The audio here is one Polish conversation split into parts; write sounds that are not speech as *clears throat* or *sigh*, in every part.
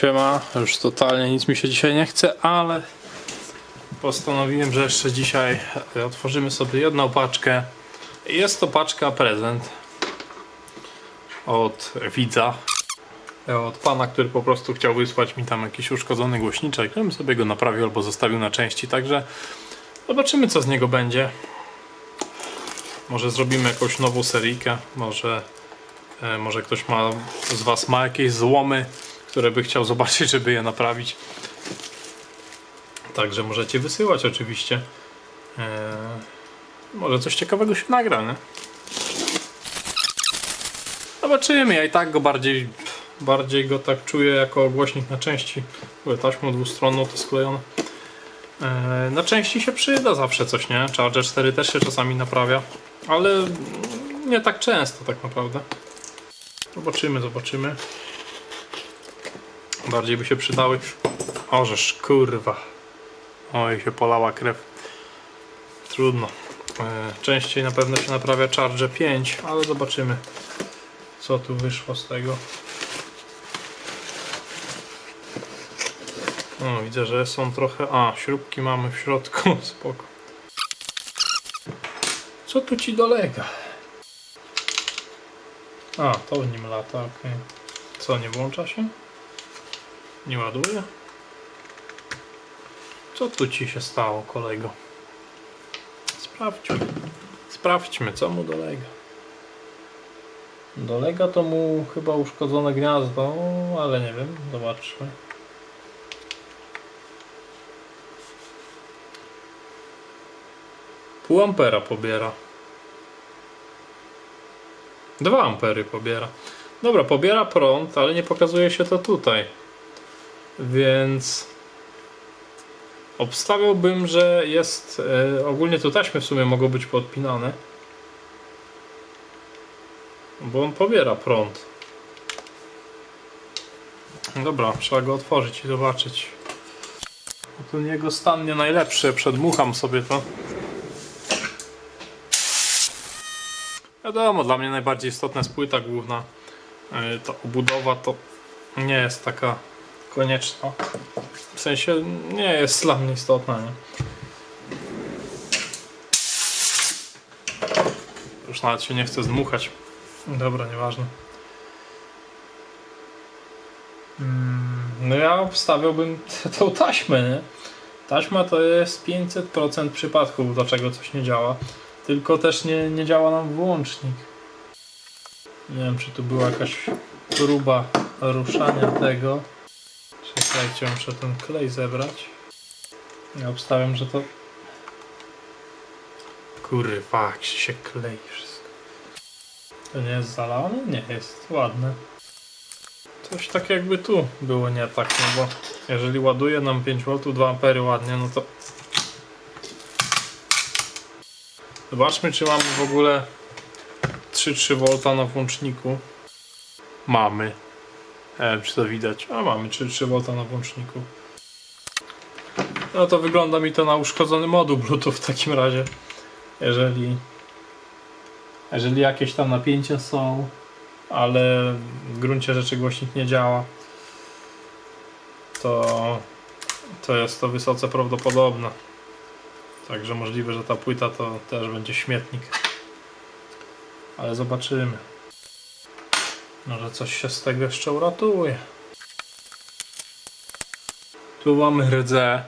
Siema, już totalnie nic mi się dzisiaj nie chce, ale postanowiłem, że jeszcze dzisiaj otworzymy sobie jedną paczkę. Jest to paczka prezent od widza, od pana, który po prostu chciał wysłać mi tam jakiś uszkodzony głośniczek, żebym sobie go naprawił albo zostawił na części, także zobaczymy co z niego będzie. Może zrobimy jakąś nową seryjkę, może, e, może ktoś ma, z Was ma jakieś złomy, które by chciał zobaczyć, żeby je naprawić. Także możecie wysyłać oczywiście. E, może coś ciekawego się nagra, nie? Zobaczymy, ja i tak go bardziej, bardziej go tak czuję jako głośnik na części. Ogóle Taśmą dwustronną to sklejone. E, Na części się przyda zawsze coś, nie? Charger 4 też się czasami naprawia, ale nie tak często tak naprawdę. Zobaczymy, zobaczymy. Bardziej by się przydały. Ożeż kurwa. Oj, się polała krew. Trudno. E, Częściej na pewno się naprawia Charger 5, ale zobaczymy co tu wyszło z tego. O, widzę, że są trochę... A, śrubki mamy w środku. *laughs* Spoko. Co tu ci dolega? A, to w nim lata, okej. Co, nie włącza się? Nie ładuje? Co tu ci się stało, kolego? Sprawdźmy. Sprawdźmy, co mu dolega. Dolega to mu chyba uszkodzone gniazdo, ale nie wiem, zobaczmy. Pół ampera pobiera. 2 ampery pobiera. Dobra, pobiera prąd, ale nie pokazuje się to tutaj. Więc obstawiałbym, że jest. E, ogólnie tu taśmy w sumie mogą być podpinane. Bo on pobiera prąd. Dobra, trzeba go otworzyć i zobaczyć. Tu jego stan nie najlepszy, przedmucham sobie to. Wiadomo, dla mnie najbardziej istotna jest płyta główna. Yy, Ta obudowa to nie jest taka konieczna. W sensie nie jest dla mnie istotna, nie? Już nawet się nie chcę zdmuchać. Dobra, nieważne. Mm, No ja obstawiałbym tą taśmę, nie? Taśma to jest 500% przypadków, dlaczego coś nie działa. Tylko też nie, nie działa nam włącznik. Nie wiem, czy tu była jakaś próba ruszania tego. Czekajcie, muszę ten klej zebrać. Ja obstawiam, że to... Kurwa, jak się klei wszystko. To nie jest zalane? Nie, jest ładne. Coś tak jakby tu było nie tak, no bo jeżeli ładuje nam 5V 2 ampery ładnie, no to Zobaczmy, czy mamy w ogóle 3,3 V na włączniku. Mamy. Wiem, czy to widać. A mamy 3,3 V na włączniku. No to wygląda mi to na uszkodzony moduł Bluetooth w takim razie. Jeżeli jeżeli jakieś tam napięcia są, ale w gruncie rzeczy głośnik nie działa, to, to jest to wysoce prawdopodobne. Także możliwe, że ta płyta to też będzie śmietnik. Ale zobaczymy. Może coś się z tego jeszcze uratuje. Tu mamy rdzę,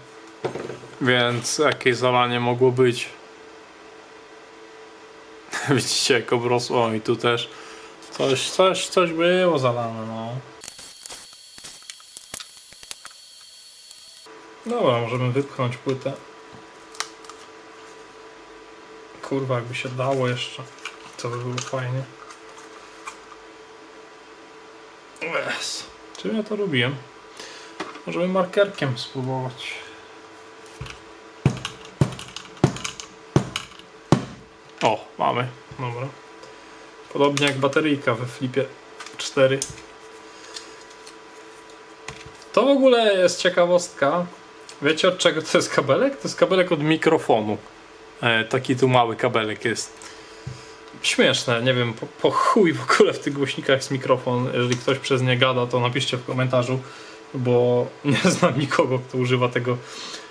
więc jakieś zalanie mogło być. *laughs* Widzicie jak obrosło i tu też coś, coś, coś było zalane, no. Dobra, możemy wypchnąć płytę. Kurwa, jakby się dało jeszcze, to by było fajnie. Yes. Czym ja to robiłem? Możemy markerkiem spróbować. O, mamy. Dobra. Podobnie jak bateryjka we flipie 4. To w ogóle jest ciekawostka. Wiecie od czego to jest kabelek? To jest kabelek od mikrofonu. E, taki tu mały kabelek jest. Śmieszne, nie wiem, po, po chuj w ogóle w tych głośnikach jest mikrofon. Jeżeli ktoś przez nie gada, to napiszcie w komentarzu, bo nie *laughs* znam nikogo, kto używa tego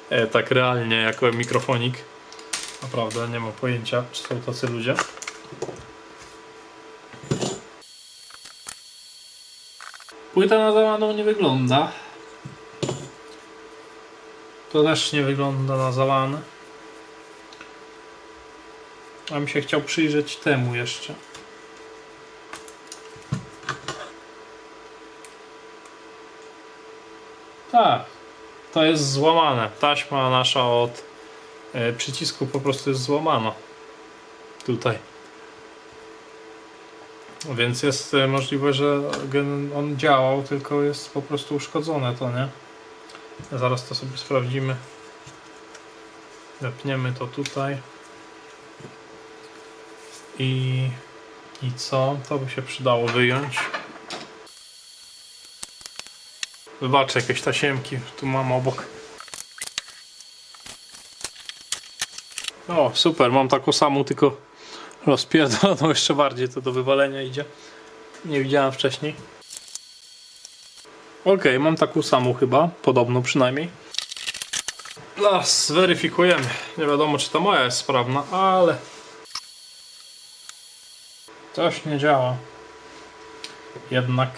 e, tak realnie jako mikrofonik. Naprawdę nie mam pojęcia, czy są tacy ludzie. Płyta na zalaną nie wygląda. To też nie wygląda na zalane. A mi się chciał przyjrzeć temu jeszcze. Tak, to jest złamane. Taśma nasza od e, przycisku po prostu jest złamana. Tutaj. Więc jest e, możliwe, że on działał, tylko jest po prostu uszkodzone to, nie? Zaraz to sobie sprawdzimy. Wepniemy to tutaj. I, I co? To by się przydało wyjąć. Wybaczę, jakieś tasiemki tu mam obok. O, super, mam taką samą, tylko rozpierdoloną *laughs* jeszcze bardziej, to do wywalenia idzie. Nie widziałem wcześniej. Ok, mam taką samą chyba, podobną przynajmniej. No, zweryfikujemy. Nie wiadomo, czy ta moja jest sprawna, ale coś nie działa. Jednak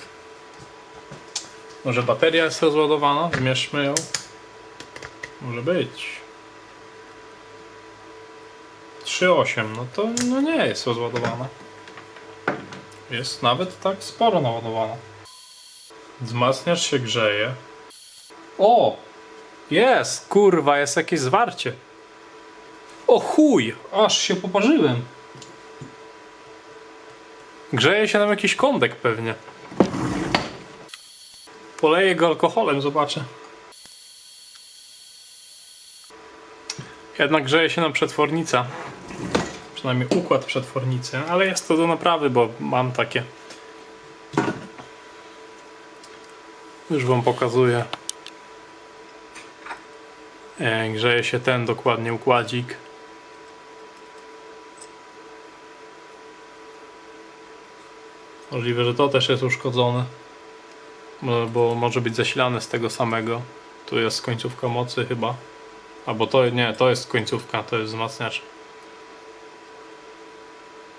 może bateria jest rozładowana? Zmierzmy ją. Może być. 3.8, no to no nie jest rozładowana. Jest nawet tak sporo naładowana. Wzmacniacz się grzeje. O! Jest! Kurwa, jest jakieś zwarcie. O chuj! Aż się poparzyłem. Grzeje się nam jakiś kądek pewnie. Poleję go alkoholem, zobaczę. Jednak grzeje się nam przetwornica. Przynajmniej układ przetwornicy, ale jest to do naprawy, bo mam takie. Już wam pokazuję. E, Grzeje się ten dokładnie układzik. Możliwe, że to też jest uszkodzone. Bo- może być zasilane z tego samego. Tu jest końcówka mocy chyba. Albo to nie, to jest końcówka, to jest wzmacniacz.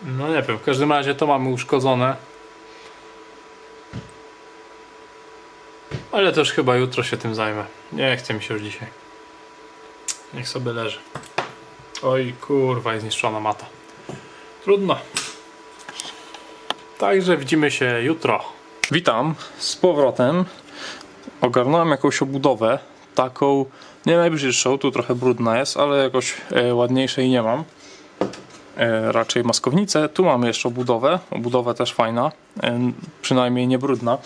No nie wiem, w każdym razie to mamy uszkodzone. Ale też chyba jutro się tym zajmę. Nie chce mi się już dzisiaj. Niech sobie leży. Oj kurwa, jest zniszczona mata. Trudno. Także widzimy się jutro. Witam z powrotem. Ogarnąłem jakąś obudowę, taką nie najbrzydszą, tu trochę brudna jest, ale jakoś e, ładniejszej nie mam. E, raczej maskownicę. Tu mamy jeszcze obudowę, obudowę też fajna, e, przynajmniej nie brudna.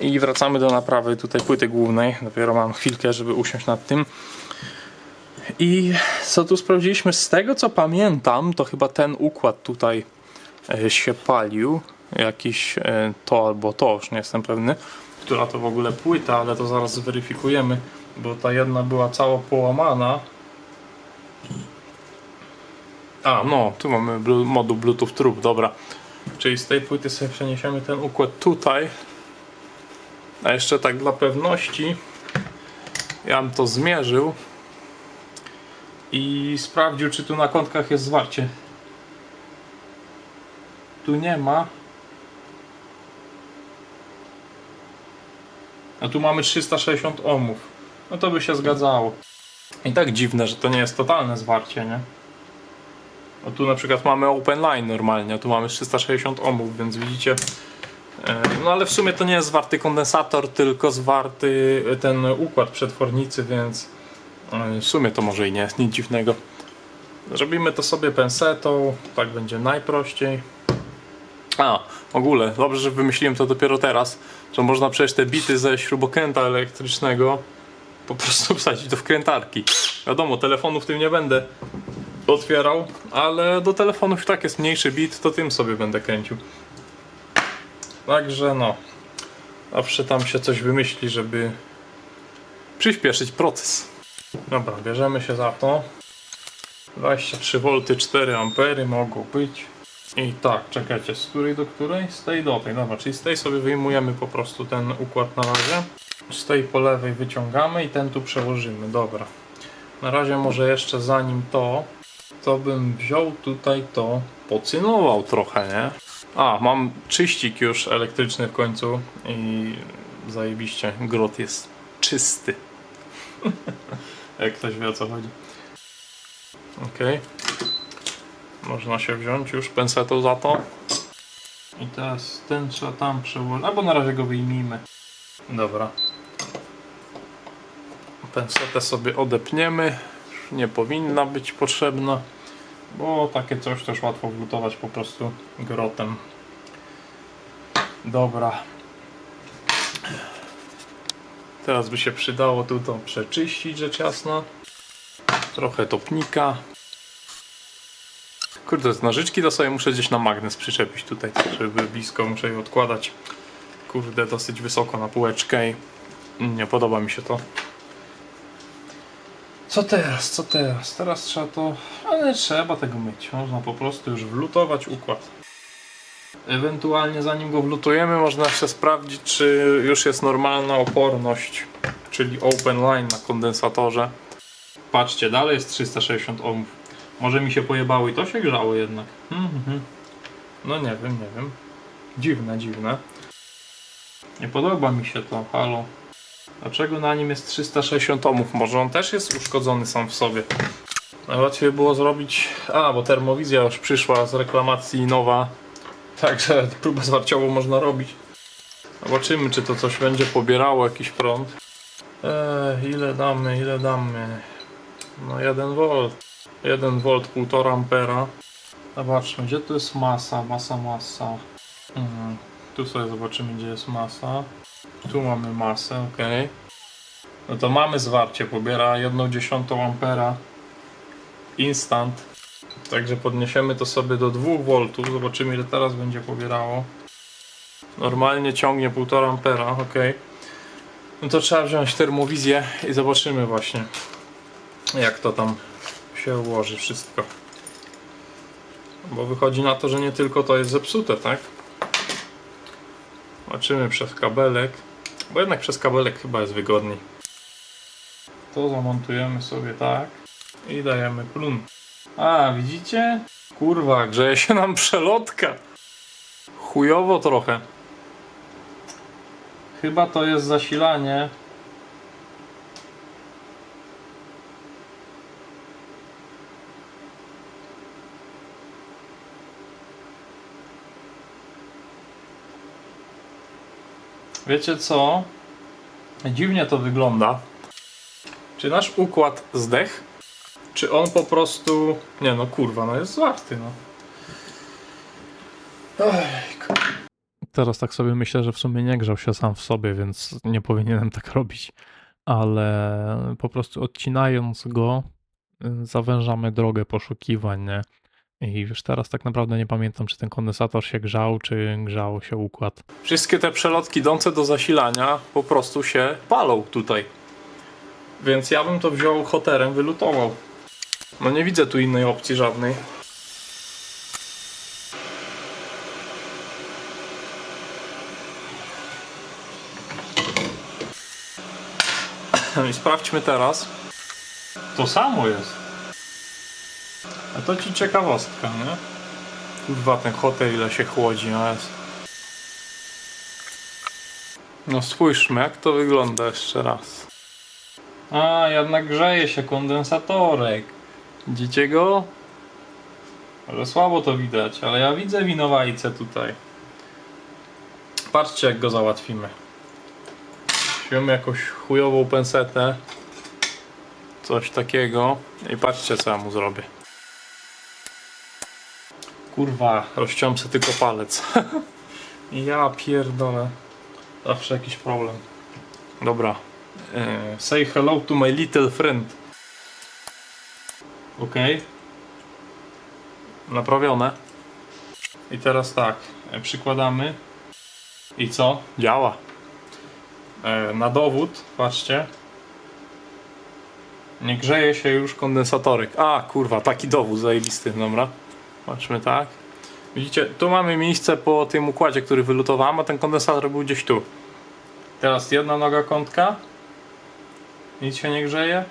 I wracamy do naprawy tutaj płyty głównej. Dopiero mam chwilkę, żeby usiąść nad tym. I co tu sprawdziliśmy? Z tego co pamiętam, to chyba ten układ tutaj się palił. Jakiś e, to albo to, już nie jestem pewny. Która to w ogóle płyta, ale to zaraz zweryfikujemy, bo ta jedna była cała połamana. A, no, tu mamy blu- moduł Bluetooth Trup, dobra. Czyli z tej płyty sobie przeniesiemy ten układ tutaj. A jeszcze tak dla pewności, ja bym to zmierzył i sprawdził, czy tu na kątkach jest zwarcie. Tu nie ma. A tu mamy 360 ohmów. No to by się zgadzało. I tak dziwne, że to nie jest totalne zwarcie, nie? O tu na przykład mamy open line normalnie, a tu mamy 360 ohmów, więc widzicie. e, No ale w sumie to nie jest zwarty kondensator, tylko zwarty ten układ przetwornicy, więc e, w sumie to może i nie jest nic dziwnego. Zrobimy to sobie pensetą, tak będzie najprościej. A, w ogóle, dobrze, że wymyśliłem to dopiero teraz, że można przejść te bity ze śrubokręta elektrycznego po prostu *laughs* wsadzić do wkrętarki. Wiadomo, telefonu w tym nie będę otwierał, ale do telefonów i tak jest mniejszy bit, to tym sobie będę kręcił. Także no, zawsze tam się coś wymyśli, żeby przyspieszyć proces. Dobra, bierzemy się za to. 23V, 4 ampery mogą być. I tak, czekajcie, z której do której? Z tej do tej, dobra, czyli z tej sobie wyjmujemy po prostu ten układ na razie. Z tej po lewej wyciągamy i ten tu przełożymy. Dobra. Na razie może jeszcze zanim to, to bym wziął tutaj to, pocynował trochę, nie? A, mam czyścik już elektryczny w końcu i zajebiście, grot jest czysty. *laughs* Jak ktoś wie o co chodzi. Ok. Można się wziąć już pensetą za to. I teraz ten trzeba tam przełożyć, albo na razie go wyjmijmy. Dobra. Pensetę sobie odepniemy. Nie powinna być potrzebna, bo takie coś też łatwo wlutować po prostu grotem. Dobra. Teraz by się przydało tu to przeczyścić rzecz jasna. Trochę topnika. Kurde, z nożyczki to sobie muszę gdzieś na magnes przyczepić tutaj, tak żeby blisko muszę je odkładać. Kurde, dosyć wysoko na półeczkę i nie podoba mi się to. Co teraz? Co teraz? Teraz trzeba to... Ale trzeba tego myć. Można po prostu już wlutować układ. Ewentualnie zanim go wlutujemy, można jeszcze sprawdzić, czy już jest normalna oporność, czyli open line na kondensatorze. Patrzcie, dalej jest 360 ohmów. Może mi się pojebało i to się grzało jednak. Mhm. No nie wiem, nie wiem. Dziwne, dziwne. Nie podoba mi się to, halo. Dlaczego na nim jest 360 ohmów? Może on też jest uszkodzony sam w sobie? Najłatwiej było zrobić... A, bo termowizja już przyszła z reklamacji nowa. Także próbę zwarciową można robić. Zobaczymy, czy to coś będzie pobierało jakiś prąd. Eee, ile damy, ile damy? No 1 V. 1 V, 1,5 ampera. Zobaczmy, gdzie tu jest masa, masa, masa. Mhm. Tu sobie zobaczymy, gdzie jest masa. Tu mamy masę, ok. No to mamy zwarcie, pobiera 1,1 ampera. Instant. Także podniesiemy to sobie do 2 V. Zobaczymy, ile teraz będzie pobierało. Normalnie ciągnie 1,5 ampera, ok. No to trzeba wziąć termowizję i zobaczymy właśnie, jak to tam się ułoży wszystko. Bo wychodzi na to, że nie tylko to jest zepsute, tak? Zobaczymy przez kabelek. Bo jednak przez kabelek chyba jest wygodniej. To zamontujemy sobie tak i dajemy plun. A, widzicie? Kurwa, grzeje się nam przelotka. Chujowo trochę. Chyba to jest zasilanie. Wiecie co? Dziwnie to wygląda. Czy nasz układ zdech? Czy on po prostu... Nie no kurwa, no jest zwarty no. Ojku. Teraz tak sobie myślę, że w sumie nie grzał się sam w sobie, więc nie powinienem tak robić. Ale po prostu odcinając go, y, zawężamy drogę poszukiwań. Nie? I już teraz tak naprawdę nie pamiętam, czy ten kondensator się grzał, czy grzał się układ. Wszystkie te przelotki idące do zasilania po prostu się palą tutaj. Więc ja bym to wziął hoterem, wylutował. No nie widzę tu innej opcji żadnej. *clears throat* I sprawdźmy teraz. To samo jest. A to ci ciekawostka, nie? Kurwa, ten hotel ile się chłodzi, no jest. No spójrzmy, jak to wygląda jeszcze raz. A, jednak grzeje się kondensatorek. Widzicie go? Może słabo to widać, ale ja widzę winowajcę tutaj. Patrzcie, jak go załatwimy. Weźmiemy jakąś chujową pensetę. Coś takiego. I patrzcie, co ja mu zrobię. Kurwa, rozciąłem sobie tylko palec. *laughs* ja pierdolę. Zawsze jakiś problem. Dobra. E, say hello to my little friend. Ok. Naprawione. I teraz tak. e, Przykładamy. I co? Działa. E, Na dowód, patrzcie. Nie grzeje się już kondensatorek. A, kurwa, taki dowód zajebisty, dobra. Patrzmy tak. Widzicie, tu mamy miejsce po tym układzie, który wylutowałem, a ten kondensator był gdzieś tu. Teraz jedna noga kątka. Nic się nie grzeje.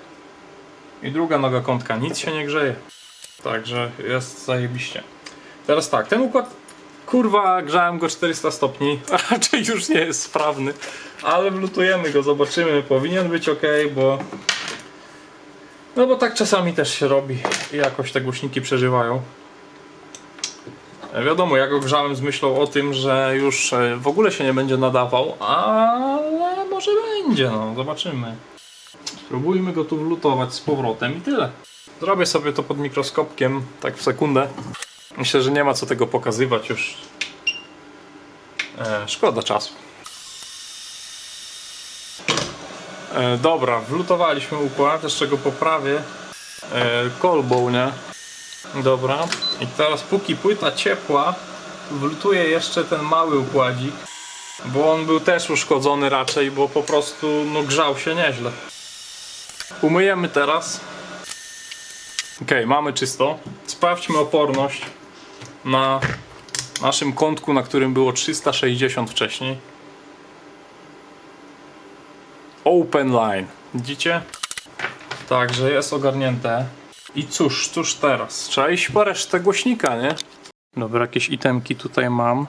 I druga noga kątka. Nic się nie grzeje. Także jest zajebiście. Teraz tak, ten układ kurwa grzałem go 400 stopni, *laughs* raczej już nie jest sprawny, ale wlutujemy go, zobaczymy, powinien być ok, bo no bo tak czasami też się robi i jakoś te głośniki przeżywają. Wiadomo, ja go grzałem z myślą o tym, że już e, w ogóle się nie będzie nadawał, ale może będzie, no zobaczymy. Spróbujmy go tu wlutować z powrotem i tyle. Zrobię sobie to pod mikroskopkiem, tak w sekundę. Myślę, że nie ma co tego pokazywać już. E, szkoda czasu. E, dobra, wlutowaliśmy układ, jeszcze go poprawię e, kolbą, nie? Dobra, i teraz póki płyta ciepła, wlutuję jeszcze ten mały układzik, bo on był też uszkodzony raczej, bo po prostu no, grzał się nieźle. Umyjemy teraz. Ok, mamy czysto. Sprawdźmy oporność na naszym kątku, na którym było 360 wcześniej. Open line. Widzicie? Także jest ogarnięte. I cóż, cóż teraz? Trzeba iść po resztę głośnika, nie? Dobra, jakieś itemki tutaj mam.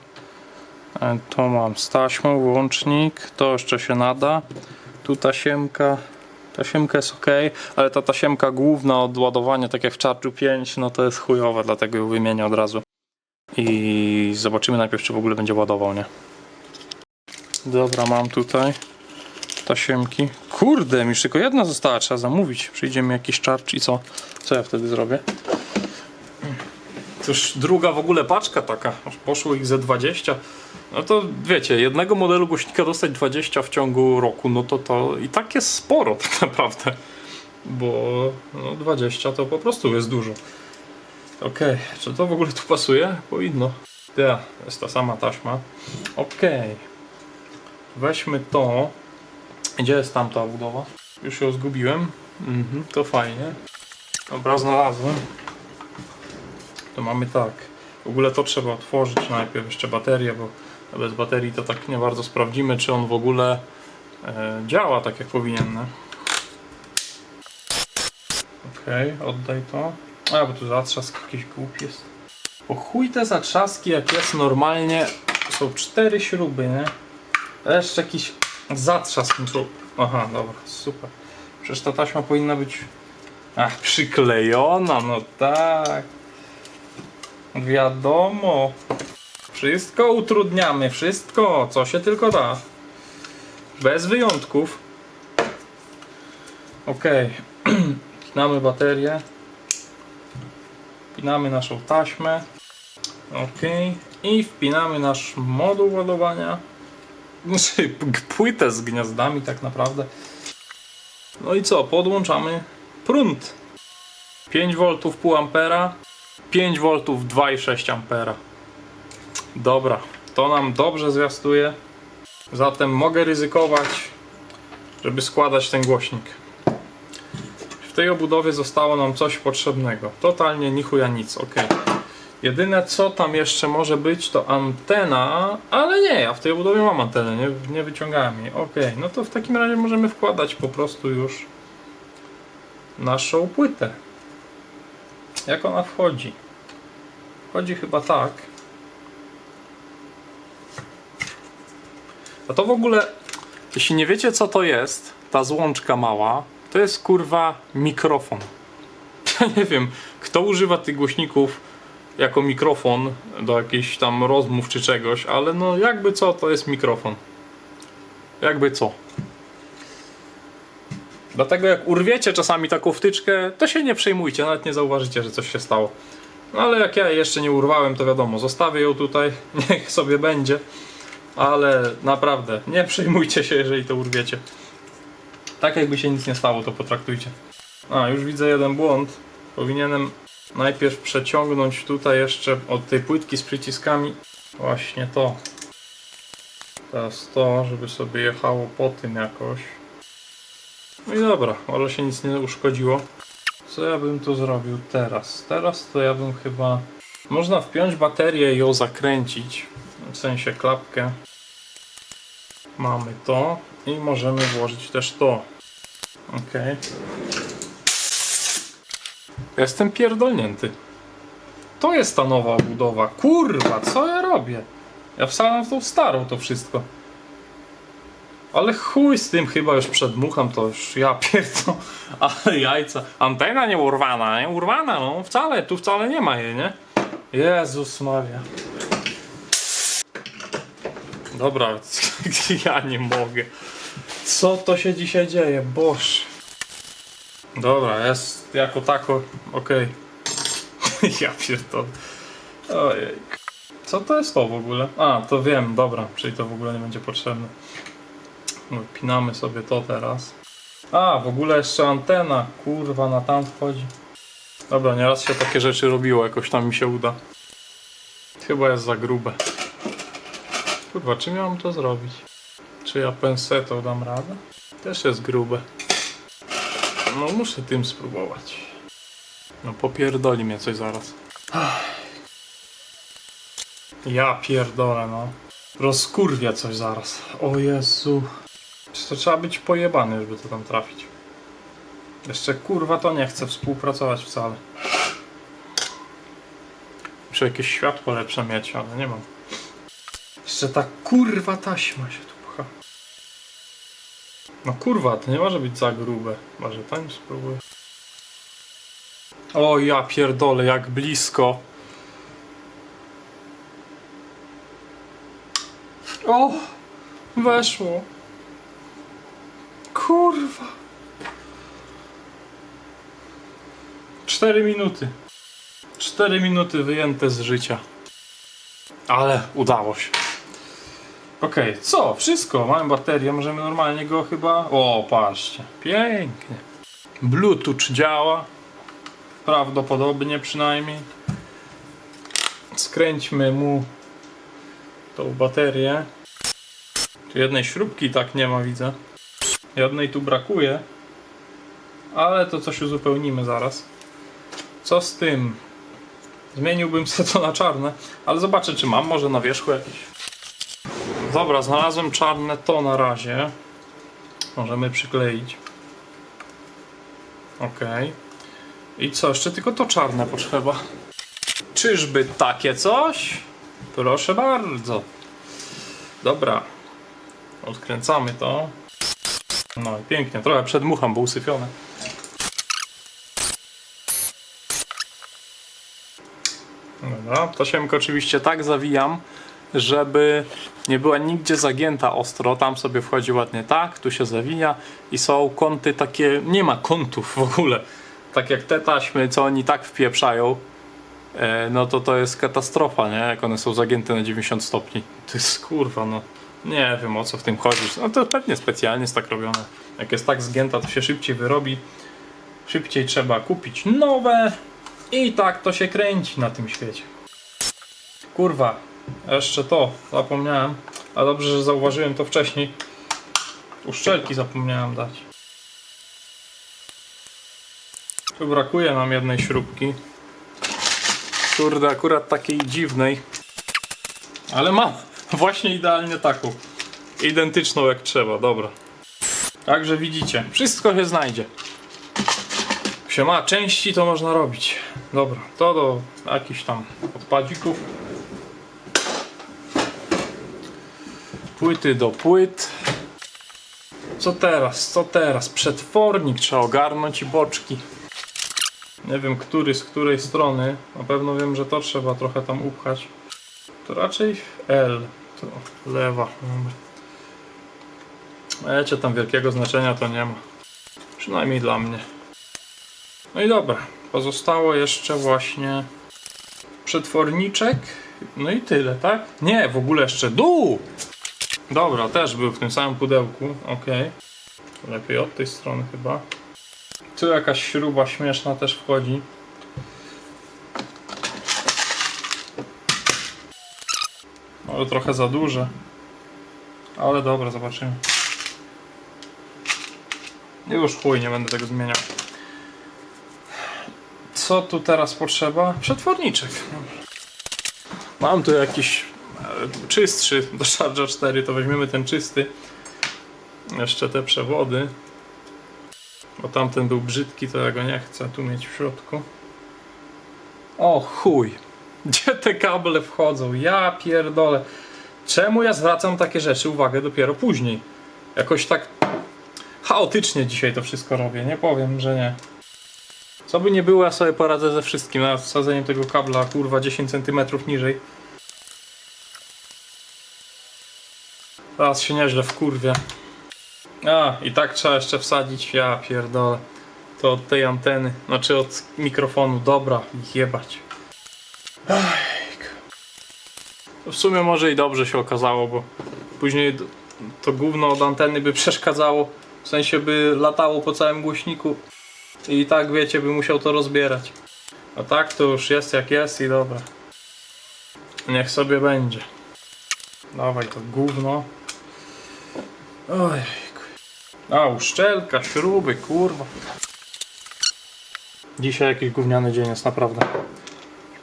E, To mam z taśmą, łącznik. To jeszcze się nada. Tu tasiemka. Tasiemka jest ok, ale ta tasiemka główna od ładowania, tak jak w Charge'u 5, no to jest chujowa, dlatego ją wymienię od razu. I zobaczymy najpierw, czy w ogóle będzie ładował, nie? Dobra, mam tutaj tasiemki. Kurde, mi już tylko jedna została, trzeba zamówić. Przyjdzie mi jakiś charge i co? Co ja wtedy zrobię? Już druga w ogóle paczka taka, poszło ich ze 20. No to wiecie, jednego modelu głośnika dostać 20 w ciągu roku, no to to i tak jest sporo *laughs* tak naprawdę. Bo no 20 to po prostu jest dużo. Okej, czy to w ogóle tu pasuje? Powinno. Ja, jest ta sama taśma. Okej. Weźmy to. Gdzie jest tamta budowa? Już ją zgubiłem. Mhm, to fajnie. Dobra, znalazłem. To mamy tak. W ogóle to trzeba otworzyć najpierw jeszcze baterię, bo bez baterii to tak nie bardzo sprawdzimy, czy on w ogóle e, działa tak jak powinien. nie? Okej, oddaj to. A, bo tu zatrzask jakiś głupi jest. Po chuj te zatrzaski jak jest normalnie są cztery śruby, nie? Jeszcze jakiś zatrzask tu. Aha, dobra, super. Przecież ta taśma powinna być Ach, przyklejona, no tak. Wiadomo. Wszystko utrudniamy, wszystko, co się tylko da. Bez wyjątków. Ok. *clears throat* Pinamy baterię. Pinamy naszą taśmę. Ok. I wpinamy nasz moduł ładowania. Znaczy, płytę z gniazdami tak naprawdę. No i co? Podłączamy prąd. 5 V pół ampera, 5 V 2,6 ampera. Dobra, to nam dobrze zwiastuje. Zatem mogę ryzykować, żeby składać ten głośnik. W tej obudowie zostało nam coś potrzebnego. Totalnie ni chuja nic, ok. Jedyne co tam jeszcze może być to antena, ale nie, ja w tej obudowie mam antenę, nie, nie wyciągałem jej. Ok, no to w takim razie możemy wkładać po prostu już naszą płytę. Jak ona wchodzi? Wchodzi chyba tak. A to w ogóle, jeśli nie wiecie co to jest, ta złączka mała, to jest kurwa mikrofon. *laughs* Ja nie wiem, kto używa tych głośników jako mikrofon do jakichś tam rozmów czy czegoś, ale no jakby co, to jest mikrofon. Jakby co. Dlatego jak urwiecie czasami taką wtyczkę, to się nie przejmujcie, nawet nie zauważycie, że coś się stało. No ale jak ja jeszcze nie urwałem, to wiadomo, zostawię ją tutaj, *laughs* niech sobie będzie. Ale naprawdę, nie przejmujcie się, jeżeli to urwiecie. Tak jakby się nic nie stało, to potraktujcie. A, już widzę jeden błąd. Powinienem najpierw przeciągnąć tutaj jeszcze od tej płytki z przyciskami właśnie to. Teraz to, żeby sobie jechało po tym jakoś. No i dobra, może się nic nie uszkodziło. Co ja bym tu zrobił teraz? Teraz to ja bym chyba... Można wpiąć baterię i ją zakręcić. W sensie klapkę. Mamy to i możemy włożyć też to. Ok. Jestem pierdolnięty. To jest ta nowa budowa. Kurwa, co ja robię? Ja wsadzam w tą starą to wszystko. Ale chuj z tym chyba już przedmucham to już ja *laughs* pierdolę. Ale jajca. Antena nie urwana, nie urwana, no wcale, tu wcale nie ma jej, nie? Jezus Maria. Dobra, *laughs* ja nie mogę. Co to się dzisiaj dzieje? Boż. Dobra, jest jako tako, okej. *laughs* ja pierdolę. Ojej. Co to jest to w ogóle? A, to wiem, dobra, czyli to w ogóle nie będzie potrzebne. Wypinamy sobie to teraz. A, w ogóle jeszcze antena, kurwa, na tam wchodzi. Dobra, nieraz się takie rzeczy robiło, jakoś tam mi się uda. Chyba jest za grube. Kurwa, czy miałem to zrobić? Czy ja pensetą dam radę? Też jest grube. No muszę tym spróbować. No popierdoli mnie coś zaraz. Ja pierdolę, no. Rozkurwia coś zaraz. O Jezu. To trzeba być pojebany, żeby to tam trafić? Jeszcze kurwa to nie chcę współpracować wcale. Muszę jakieś światło lepsze mieć, ale nie mam. Jeszcze ta kurwa taśma się tu. No kurwa, to nie może być za grube. Może tam spróbuję. O ja pierdolę, jak blisko. O! Weszło. Kurwa. Cztery minuty. Cztery minuty wyjęte z życia. Ale udało się. Okej, co? Wszystko. Mamy baterię, możemy normalnie go chyba... O, patrzcie. Pięknie. Bluetooth działa. Prawdopodobnie przynajmniej. Skręćmy mu tą baterię. Tu jednej śrubki tak nie ma, widzę. Jednej tu brakuje. Ale to coś uzupełnimy zaraz. Co z tym? Zmieniłbym *laughs* sobie to na czarne, ale zobaczę czy mam może na wierzchu jakieś. Dobra, znalazłem czarne to na razie. Możemy przykleić. Ok. I co, jeszcze tylko to czarne potrzeba. Czyżby takie coś? Proszę bardzo. Dobra. Odkręcamy to. No i pięknie. Trochę przedmucham, bo usypione. Dobra, tasiemkę oczywiście tak zawijam, żeby nie była nigdzie zagięta ostro. Tam sobie wchodzi ładnie tak, tu się zawija i są kąty takie, nie ma kątów w ogóle. Tak jak te taśmy, co oni tak wpieprzają, e, no to to jest katastrofa, nie? Jak one są zagięte na 90 stopni. To jest kurwa, no. Nie wiem o co w tym chodzi. No to pewnie specjalnie jest tak robione. Jak jest tak zgięta, to się szybciej wyrobi. Szybciej trzeba kupić nowe. I tak to się kręci na tym świecie. Kurwa, jeszcze to zapomniałem. A dobrze, że zauważyłem to wcześniej. Uszczelki zapomniałem dać. Tu brakuje nam jednej śrubki. Kurde, akurat takiej dziwnej. Ale mam *laughs* właśnie idealnie taką. Identyczną jak trzeba, dobra. Także widzicie, wszystko się znajdzie. się ma części, to można robić. Dobra, to do jakichś tam odpadzików. Płyty do płyt. Co teraz? Co teraz? Przetwornik trzeba ogarnąć i boczki. Nie wiem, który z której strony. Na pewno wiem, że to trzeba trochę tam upchać. To raczej L. To lewa. Wiecie, tam wielkiego znaczenia to nie ma. Przynajmniej dla mnie. No i dobra. Pozostało jeszcze właśnie przetworniczek. No i tyle, tak? Nie, w ogóle jeszcze dół! Dobra, też był w tym samym pudełku. Ok. Lepiej od tej strony chyba. Tu jakaś śruba śmieszna też wchodzi. Może trochę za duże. Ale dobra, zobaczymy. Już chuj, nie będę tego zmieniał. Co tu teraz potrzeba? Przetworniczek. Mam tu jakiś czystszy do Charger 4, to weźmiemy ten czysty. Jeszcze te przewody. Bo tamten był brzydki, to ja go nie chcę tu mieć w środku. O chuj! Gdzie te kable wchodzą? Ja pierdolę. Czemu ja zwracam takie rzeczy uwagę dopiero później? Jakoś tak chaotycznie dzisiaj to wszystko robię, nie powiem, że nie. Co by nie było, ja sobie poradzę ze wszystkim. Z wsadzeniem tego kabla, kurwa, 10 cm niżej. Teraz się nieźle wkurwia. A, i tak trzeba jeszcze wsadzić, ja pierdolę. To od tej anteny, znaczy od mikrofonu, dobra, jebać. To W sumie może i dobrze się okazało, bo później to gówno od anteny by przeszkadzało. W sensie by latało po całym głośniku. I tak wiecie, by musiał to rozbierać. A tak to już jest jak jest i dobra. Niech sobie będzie. Dawaj to gówno. Ojejku. A, uszczelka, śruby, kurwa. Dzisiaj jakiś gówniany dzień jest, naprawdę.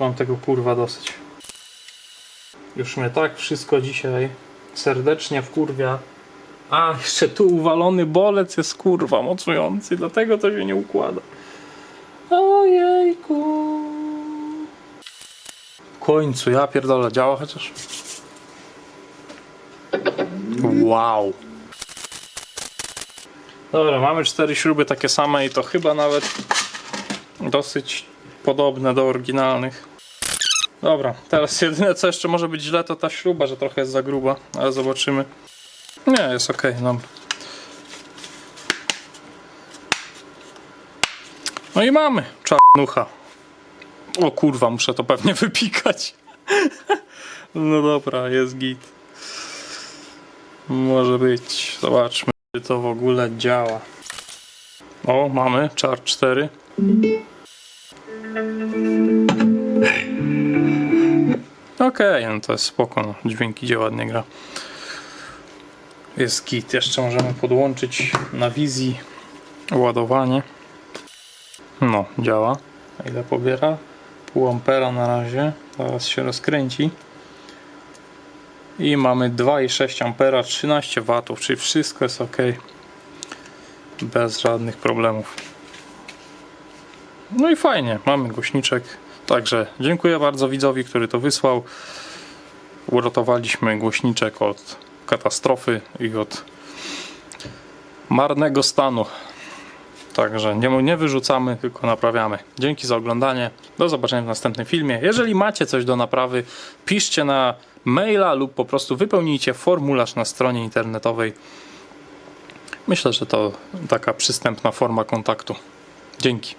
Mam tego kurwa dosyć. Już mnie tak wszystko dzisiaj serdecznie wkurwia. A, jeszcze tu uwalony bolec jest kurwa mocujący, dlatego to się nie układa. Ojejku. W końcu, ja pierdolę, działa chociaż? Wow. Dobra, mamy cztery śruby takie same i to chyba nawet dosyć podobne do oryginalnych. Dobra, teraz *laughs* jedyne co jeszcze może być źle to ta śruba, że trochę jest za gruba, ale zobaczymy. Nie, jest ok, dobra. No i mamy czarnucha. O kurwa, muszę to pewnie wypikać. *laughs* No dobra, jest git. Może być. Zobaczmy, czy to w ogóle działa. O, mamy czar 4. Okej, no to jest spoko, no. dźwięk idzie ładnie gra. Jest git, jeszcze możemy podłączyć na wizji ładowanie. No, działa. Ile pobiera? Pół ampera na razie. Zaraz się rozkręci. I mamy 2,6 ampera, 13 watów, czyli wszystko jest ok. Bez żadnych problemów. No i fajnie, mamy głośniczek. Także dziękuję bardzo widzowi, który to wysłał. Uratowaliśmy głośniczek od katastrofy i od marnego stanu. Także nie, nie wyrzucamy, tylko naprawiamy. Dzięki za oglądanie. Do zobaczenia w następnym filmie. Jeżeli macie coś do naprawy, piszcie na maila lub po prostu wypełnijcie formularz na stronie internetowej. Myślę, że to taka przystępna forma kontaktu. Dzięki.